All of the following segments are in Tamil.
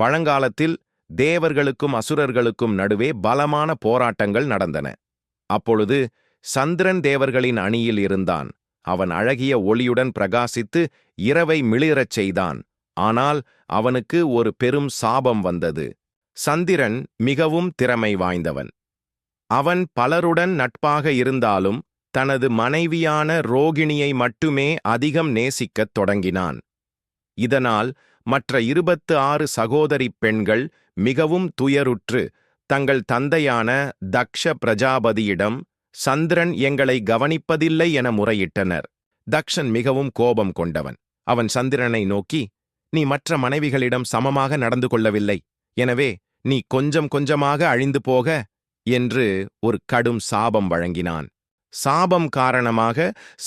பழங்காலத்தில் தேவர்களுக்கும் அசுரர்களுக்கும் நடுவே பலமான போராட்டங்கள் நடந்தன. அப்பொழுது சந்திரன் தேவர்களின் அணியில் இருந்தான். அவன் அழகிய ஒளியுடன் பிரகாசித்து இரவை மிளிரச் செய்தான். ஆனால் அவனுக்கு ஒரு பெரும் சாபம் வந்தது. சந்திரன் மிகவும் திறமை வாய்ந்தவன். அவன் பலருடன் நட்பாக இருந்தாலும் தனது மனைவியான ரோகிணியை மட்டுமே அதிகம் நேசிக்கத் தொடங்கினான். இதனால் மற்ற இருபத்து ஆறு சகோதரி பெண்கள் மிகவும் துயருற்று தங்கள் தந்தையான தக்ஷ பிரஜாபதியிடம் சந்திரன் எங்களை கவனிப்பதில்லை என முறையிட்டனர். தக்ஷன் மிகவும் கோபம் கொண்டவன். அவன் சந்திரனை நோக்கி நீ மற்ற மனைவிகளிடம் சமமாக நடந்து கொள்ளவில்லை. எனவே நீ கொஞ்சம் கொஞ்சமாக அழிந்து போக என்று ஒரு கடும் சாபம் வழங்கினான். சாபம் காரணமாக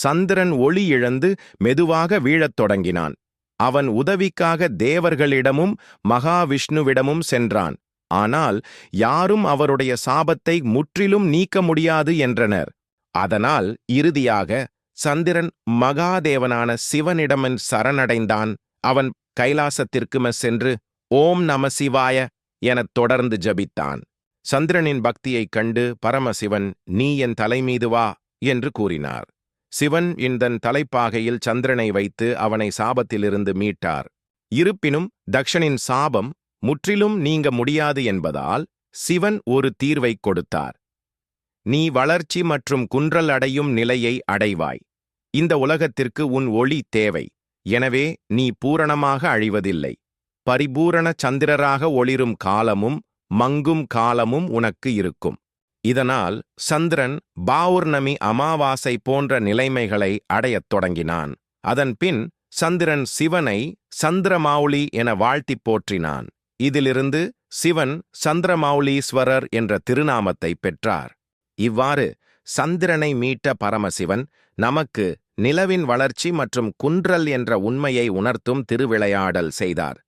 சந்திரன் ஒளி இழந்து மெதுவாக வீழத் தொடங்கினான். அவன் உதவிக்காக தேவர்களிடமும் மகாவிஷ்ணுவிடமும் சென்றான். ஆனால் யாரும் அவருடைய சாபத்தை முற்றிலும் நீக்க முடியாது என்றனர். அதனால் இறுதியாக சந்திரன் மகாதேவனான சிவனிடமன் சரணடைந்தான். அவன் கைலாசத்திற்கும சென்று ஓம் நம சிவாய எனத் தொடர்ந்து ஜபித்தான். சந்திரனின் பக்தியைக் கண்டு பரமசிவன் நீ என் தலைமீது வா என்று கூறினார். சிவன் இந்தன் தலைப்பாகையில் சந்திரனை வைத்து அவனை சாபத்திலிருந்து மீட்டார். இருப்பினும் தக்ஷனின் சாபம் முற்றிலும் நீங்க முடியாது என்பதால் சிவன் ஒரு தீர்வைக் கொடுத்தார். நீ வளர்ச்சி மற்றும் குன்றல் அடையும் நிலையை அடைவாய். இந்த உலகத்திற்கு உன் ஒளி தேவை. எனவே நீ பூரணமாக அழிவதில்லை. பரிபூரண சந்திரராக ஒளிரும் காலமும் மங்கும் காலமும் உனக்கு இருக்கும். இதனால் சந்திரன் பௌர்ணமி அமாவாசை போன்ற நிலைமைகளை அடையத் தொடங்கினான். அதன்பின் சந்திரன் சிவனை சந்திரமௌலி என வாழ்த்திப் போற்றினான். இதிலிருந்து சிவன் சந்திரமௌலீஸ்வரர் என்ற திருநாமத்தை பெற்றார். இவ்வாறு சந்திரனை மீட்ட பரமசிவன் நமக்கு நிலவின் வளர்ச்சி மற்றும் குன்றல் என்ற உண்மையை உணர்த்தும் திருவிளையாடல் செய்தார்.